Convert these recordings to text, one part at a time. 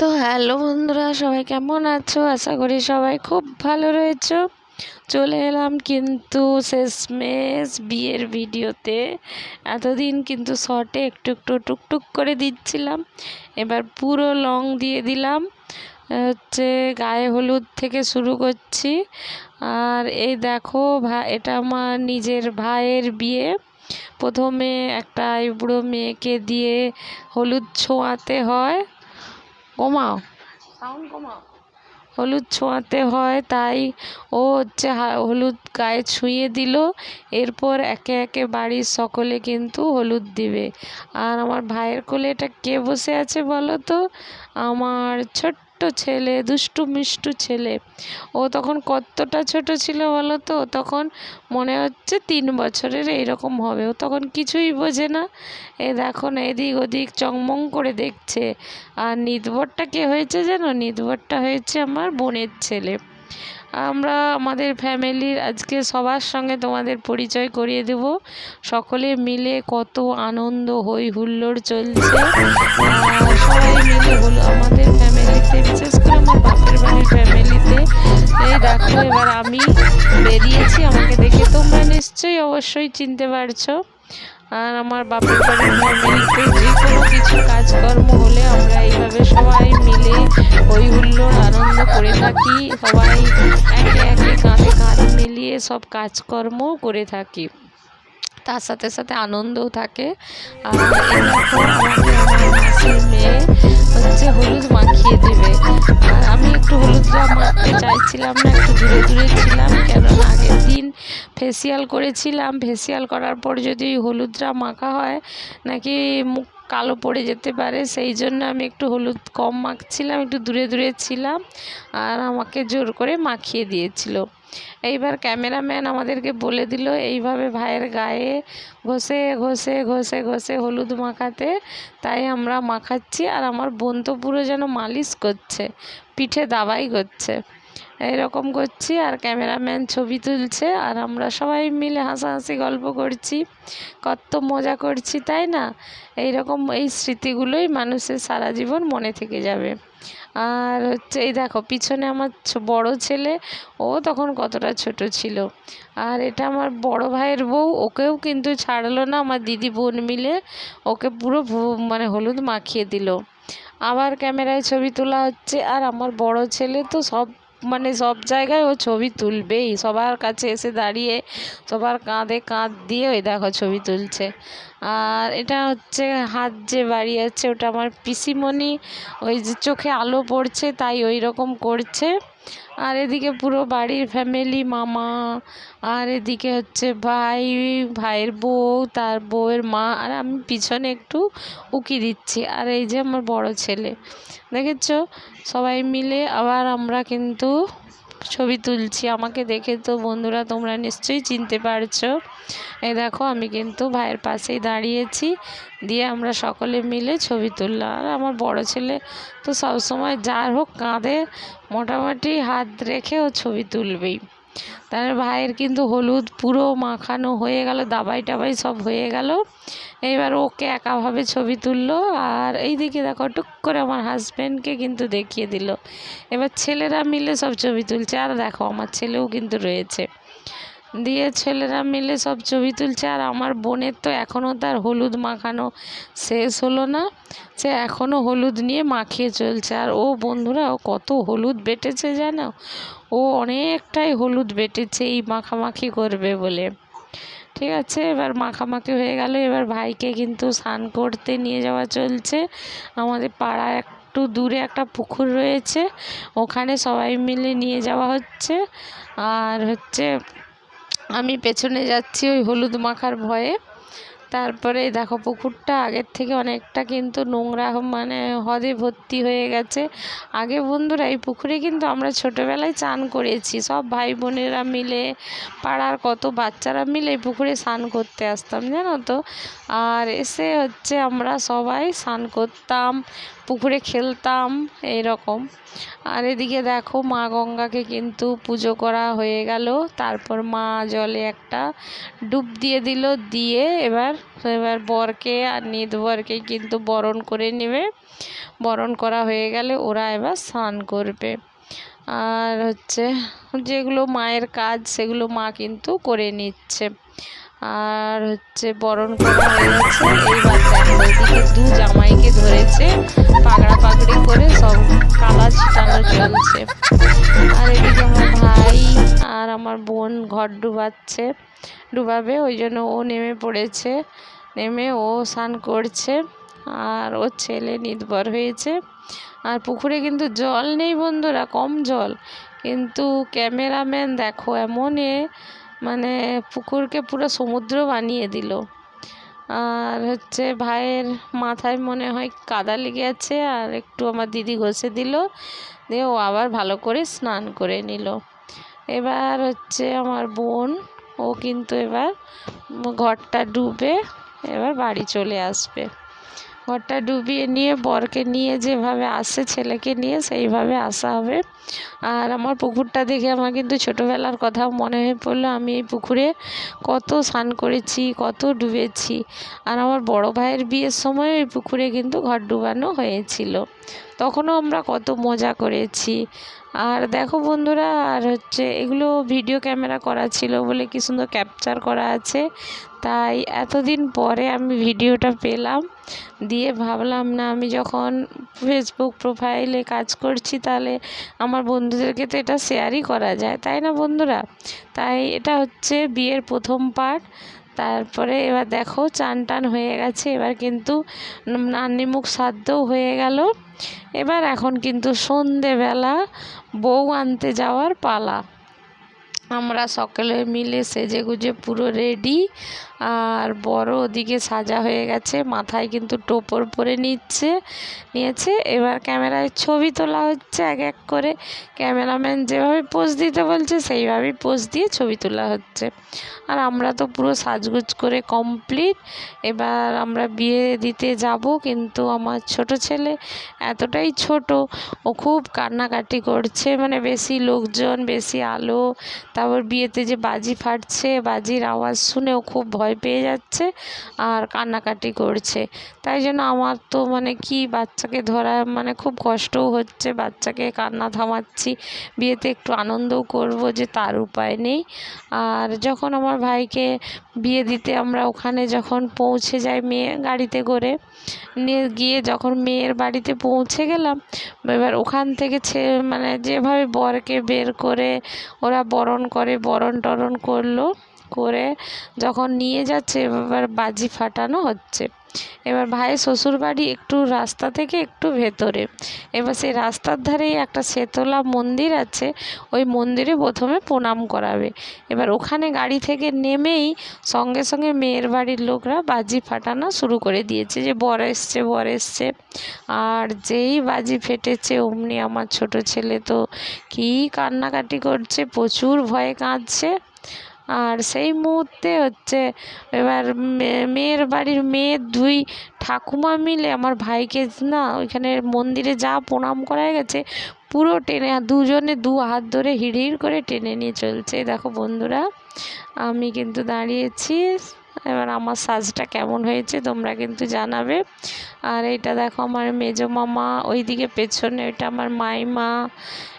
তো হ্যালো বন্ধুরা, সবাই কেমন আছো? আশা করি সবাই খুব ভালো রয়েছো। চলে এলাম কিন্তু শেষমেশ বিয়ের ভিডিওতে। এতদিন কিন্তু শর্টে একটু একটু টুকটুক করে দিচ্ছিলাম। এবার পুরো লং দিয়ে দিলাম। হচ্ছে গায়ে হলুদ থেকে শুরু করছি। আর এই দেখো এটা আমার নিজের ভাইয়ের বিয়ে। প্রথমে একটা আইবুড়ো মেয়েকে দিয়ে হলুদ ছোঁয়াতে হয়। কমাও সাউন্ড কমাও হলুদ ছোঁয়াতে হয় তাই ও হচ্ছে হলুদ গায়ে ছুঁয়ে দিল। এরপর একে একে বাড়ির সকলে কিন্তু হলুদ দিবে। আর আমার ভাইয়ের কোলে এটা কে বসে আছে বলো তো? আমার ছোট্ট ছেলে, দুষ্টু মিষ্টু ছেলে। ও তখন কতটা ছোট ছিল বলো তো? তখন মনে হচ্ছে তিন বছরের এইরকম হবে। ও তখন কিছুই বোঝে না। এ দেখো না, এদিক ওদিক চংমং করে দেখছে। আর নিতবরটা কে হয়েছে জানো? নিতবরটা হয়েছে আমার বোনের ছেলে। আমরা আমাদের ফ্যামিলির আজকে সবার সঙ্গে তোমাদের পরিচয় করিয়ে দেব। সকলে মিলে কত আনন্দ হই হুল্লোড় চলছে অবশ্যই চিনতে পারছ। আর আমার বাপের বাড়ির যে কোনো কিছু কাজকর্ম হলে আমরা এইভাবে সবাই মিলে হই হুল্লোড় আনন্দ করে থাকি। সবাই একে একে কাঁধে কাঁধ মিলিয়ে সব কাজকর্ম করে থাকি। তার সাথে সাথে আনন্দও থাকে। আর মেয়ে হচ্ছে হলুদ মাখিয়ে দেবে। আর আমি একটু হলুদটা মাখতে চাইছিলাম না, একটু দূরে দূরে ছিলাম, কেননা আগের দিন ফেসিয়াল করেছিলাম। ফেসিয়াল করার পর যদি হলুদটা মাখা হয়, নাকি মুখ কালো পড়ে যেতে পারে, সেই জন্য আমি একটু হলুদ কম মাখছিলাম, একটু দূরে দূরে ছিলাম আর আমাকে জোর করে মাখিয়ে দিয়েছিল। এইবার ক্যামেরাম্যান আমাদেরকে বলে দিল, এইভাবে ভাইয়ের গায়ে ঘষে ঘষে ঘষে ঘষে হলুদ মাখাতে, তাই আমরা মাখাচ্ছি আর আমার বোন তো পুরো যেন মালিশ করছে, পিঠে দাবাই করছে। এরকম করছি আর ক্যামেরাম্যান ছবি তুলছে আর আমরা সবাই মিলে হাসাহাসি গল্প করছি। কত মজা করছি, তাই না? এই রকম এই স্মৃতিগুলোই মানুষের সারা জীবন মনে থেকে যাবে। আর হচ্ছে এই দেখো, পিছনে আমার বড় ছেলে, ও তখন কতটা ছোট ছিল। আর এটা আমার বড় ভাইয়ের বউ, ওকেও কিন্তু ছাড়লো না, আমার দিদি বোন মিলে ওকে পুরো মানে হলুদ মাখিয়ে দিল। আবার ক্যামেরায় ছবি তোলা হচ্ছে, আর আমার বড় ছেলে তো সব মানে সব জায়গায় ও ছবি তুলবেই। সবার কাছে এসে দাঁড়িয়ে, সবার কাঁধে কাঁধ দিয়ে ওই দেখো ছবি তুলছে। আর এটা হচ্ছে হাত যে বাড়ি আছে ওটা আমার পিসিমণি। ওই যে চোখে আলো পড়ছে, তাই ওই রকম করছে। আর এদিকে পুরো বাড়ির ফ্যামিলি, মামা। আর এদিকে হচ্ছে ভাই, ভাইয়ের বউ, তার বউয়ের মা। আর আমি পিছনে একটু উকি দিচ্ছি। আর এই যে আমার বড় ছেলে। দেখেছ? সবাই মিলে আবার আমরা কিন্তু ছবি তুলছি, আমাকে দেখে তো বন্ধুরা তোমরা নিশ্চয়ই চিনতে পারছ। এই দেখো, আমি কিন্তু ভাইয়ের পাশেই দাঁড়িয়েছি, দিয়ে আমরা সকলে মিলে ছবি তুললাম। আর আমার বড় ছেলে তো সবসময় যার হোক কাঁধে মোটামুটি হাত রেখে ও ছবি তুলবেই। তার ভাইয়ের কিন্তু হলুদ পুরো মাখানো হয়ে গেল দাবাই টাবাই সব হয়ে গেল। এইবার ওকে একাভাবে ছবি তুললো আর এই দিকে দেখো, টুক করে আমার হাজব্যান্ডকে কিন্তু দেখিয়ে দিল। এবার ছেলেরা মিলে সব ছবি তুলছে। আর দেখো, আমার ছেলেও কিন্তু রয়েছে। দিয়ে ছেলেরা মিলে সব ছবি তুলছে। আর আমার বোনের তো এখনও তার হলুদ মাখানো শেষ হলো না। সে এখনও হলুদ নিয়ে মাখিয়ে চলছে। আর ও বন্ধুরা, ও কত হলুদ বেটেছে জানো? ও অনেকটাই হলুদ বেটেছে এই মাখামাখি করবে বলে। ঠিক আছে, এবার মাখামাখি হয়ে গেল। এবার ভাইকে কিন্তু স্নান করতে নিয়ে যাওয়া চলছে। আমাদের পাড়ায় একটু দূরে একটা পুকুর রয়েছে, ওখানে সবাই মিলে নিয়ে যাওয়া হচ্ছে। আর হচ্ছে, আমি পেছনে যাচ্ছি ওই হলুদ মাখার ভয়ে। তারপরে দেখো পুকুরটা আগের থেকে অনেকটা কিন্তু নোংরা মানে হদে ভর্তি হয়ে গেছে। আগে বন্ধুরা এই পুকুরে কিন্তু আমরা ছোটোবেলায় চান করেছি। সব ভাই বোনেরা মিলে, পাড়ার কত বাচ্চারা মিলে এই পুকুরে স্নান করতে আসতাম, জানো তো? আর এসে হচ্ছে আমরা সবাই স্নান করতাম, পুকুরে খেলতাম এই রকম আর এদিকে দেখো মা গঙ্গাকে কিন্তু পুজো করা হয়ে গেল। তারপর মা জলে একটা ডুব দিয়ে দিল, দিয়ে এবার এবার বরকে আর নিদ বরকে কিন্তু বরণ করে নেবে। বরণ করা হয়ে গেলে ওরা এবার স্নান করবে। আর হচ্ছে যেগুলো মায়ের কাজ, সেগুলো মা কিন্তু করে নিচ্ছে। আর হচ্ছে বরণ করা হয়ে গেছে। এইবার দেখো দু জামাইকে ধরেছে পাগড়া পাগড়ি করে সব কালা ছিটানো চলছে। আর আমার বোন ঘর ডুবাচ্ছে, ডুবাবে, ওই জন্য ও নেমে পড়েছে। নেমে ও স্নান করছে আর ওর ছেলে নির্ভর হয়েছে। আর পুকুরে কিন্তু জল নেই বন্ধুরা, কম জল। কিন্তু ক্যামেরাম্যান দেখো এমন এ মানে পুকুরকে পুরো সমুদ্র বানিয়ে দিল। আর হচ্ছে ভাইয়ের মাথায় মনে হয় কাদা লেগে আছে, আর একটু আমার দিদি ঘষে দিল, দিয়ে ও আবার ভালো করে স্নান করে নিল। এবার হচ্ছে আমার বোন, ও কিন্তু এবার ঘরটা ডুবে এবার বাড়ি চলে আসবে। ঘরটা ডুবিয়ে নিয়ে বরকে নিয়ে যেভাবে আসে, ছেলেকে নিয়ে সেইভাবে আসা হবে। আর আমার পুকুরটা দেখে আমার কিন্তু ছোটোবেলার কথা মনে হয়ে পড়ল, আমি এই পুকুরে কত স্নান করেছি, কত ডুবেছি। আর আমার বড় ভাইয়ের বিয়ের সময় ওই পুকুরে কিন্তু ঘর ডুবানো হয়েছিল। তখনও আমরা কত মজা করেছি। আর দেখো বন্ধুরা, আর হচ্ছে এগুলো ভিডিও ক্যামেরা করা ছিল বলে কি সুন্দর ক্যাপচার করা আছে। তাই এতদিন পরে আমি ভিডিওটা পেলাম। দিয়ে ভাবলাম, না আমি যখন ফেসবুক প্রোফাইলে কাজ করছি, তাহলে আমার বন্ধুদেরকে তো এটা শেয়ারই করা যায়, তাই না বন্ধুরা? তাই এটা হচ্ছে বিয়ের প্রথম পার্ট তারপরে এবার দেখো চান টান হয়ে গেছে, এবার কিন্তু নান্নিমুখ সাধ্যও হয়ে গেল। এবার এখন কিন্তু সন্ধেবেলা বউ আনতে যাওয়ার পালা। আমরা সকলে মিলে সেজে গুজে পুরো রেডি আর বড় ওদিকে সাজা হয়ে গেছে, মাথায় কিন্তু টোপর পরে নিচ্ছে, নিয়েছে, এবার ক্যামেরায় ছবি তোলা হচ্ছে, এক এক করে। ক্যামেরাম্যান যেভাবে পোজ দিতে বলছে, সেইভাবেই পোজ দিয়ে ছবি তোলা হচ্ছে। আর আমরা তো পুরো সাজগুজ করে কমপ্লিট এবার আমরা বিয়ে দিতে যাব, কিন্তু আমার ছোট ছেলে এতটাই ছোট, ও খুব কান্নাকাটি করছে মানে বেশি লোকজন, বেশি আলো তারপর বিয়েতে যে বাজি ফাটছে, বাজির আওয়াজ শুনেও খুব ভয় পেয়ে যাচ্ছে আর কান্নাকাটি করছে। তাই জন্য আমার তো মানে কি বাচ্চাকে ধরা মানে খুব কষ্টও হচ্ছে, বাচ্চাকে কান্না থামাচ্ছি। বিয়েতে একটু আনন্দও করব যে তার উপায় নেই। আর যখন আমার ভাইকে বিয়ে দিতে আমরা ওখানে যখন পৌঁছে যাই মেয়ে গাড়িতে করে, নিয়ে গিয়ে যখন মেয়ের বাড়িতে পৌঁছে গেলাম, এবার ওখান থেকে ছে মানে যেভাবে বরকে বের করে ওরা বরণ করে বরণ টরণ করল করে যখন নিয়ে যাচ্ছে এবার বাজি ফাটানো হচ্ছে। এবার ভাইয়ের শ্বশুর বাড়ি একটু রাস্তা থেকে একটু ভেতরে। এবার সেই রাস্তার ধারেই একটা শেতলা মন্দির আছে, ওই মন্দিরে প্রথমে প্রণাম করাবে। এবার ওখানে গাড়ি থেকে নেমেই সঙ্গে সঙ্গে মেয়ের বাড়ির লোকরা বাজি ফাটানো শুরু করে দিয়েছে যে, বর এসছে বর এসছে। আর যেই বাজি ফেটেছে, অমনি আমার ছোট ছেলে তো কী কান্নাকাটি করছে, প্রচুর ভয়ে কাঁদছে। আর সেই মুহূর্তে হচ্ছে এবার মেয়ের বাড়ির মেয়ের দুই ঠাকুমা মিলে আমার ভাইকে না ওইখানে মন্দিরে যা প্রণাম করা গেছে, পুরো টেনে দুজনে দু হাত ধরে হিড় হিড় করে টেনে নিয়ে চলছে। দেখো বন্ধুরা, আমি কিন্তু দাঁড়িয়েছি, এবার আমার সাজটা কেমন হয়েছে তোমরা কিন্তু জানাবে। আর এইটা দেখো আমার মেজো মামা, ওইদিকে পেছনে ওইটা আমার মাইমা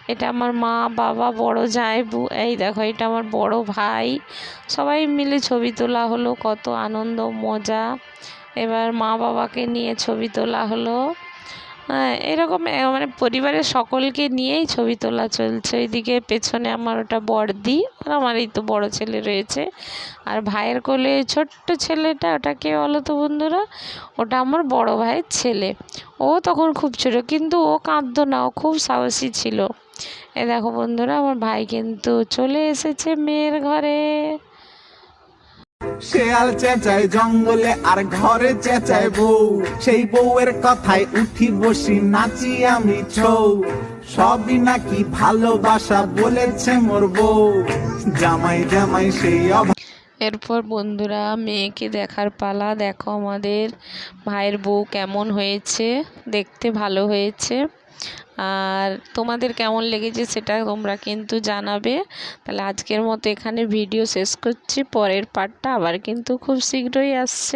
এটা আমার মা, বাবা, বড় জায়বু এই দেখো, এটা আমার বড় ভাই। সবাই মিলে ছবি তোলা হলো, কত আনন্দ, মজা। এবার মা বাবাকে নিয়ে ছবি তোলা হলো। এরকম মানে পরিবারের সকলকে নিয়েই ছবি তোলা চলছে। ওইদিকে পেছনে আমার ওটা বড়দি, আর আমার এই তো বড় ছেলে রয়েছে। আর ভাইয়ের কোলে ছোট্ট ছেলেটা ওটা কে বলো তো বন্ধুরা, ওটা আমার বড় ভাইয়ের ছেলে। ও তখন খুব ছোট, কিন্তু ও কাঁদতো না, ও খুব সাহসী ছিল। এ দেখো বন্ধুরা, আমার ভাই কিন্তু চলে এসেছে মেয়ের ঘরে। শেয়াল চেঁচায় জঙ্গলে আর ঘরে চেঁচায় বউ। সেই বউয়ের কথায় উঠি বসি, নাচি আমি ছৌ। সবই নাকি ভালোবাসা বলেছে মোর বউ। জামাই জামাই সেই এরপর বন্ধুরা, মেয়েকে দেখার পালা। দেখো আমাদের ভাইয়ের বউ কেমন হয়েছে? দেখতে ভালো হয়েছে। আর তোমাদের কেমন লেগেছে সেটা তোমরা কিন্তু জানাবে। তাহলে আজকের মতো এখানে ভিডিও শেষ করছি। পরের পার্টটা আবার কিন্তু খুব শীঘ্রই আসছে।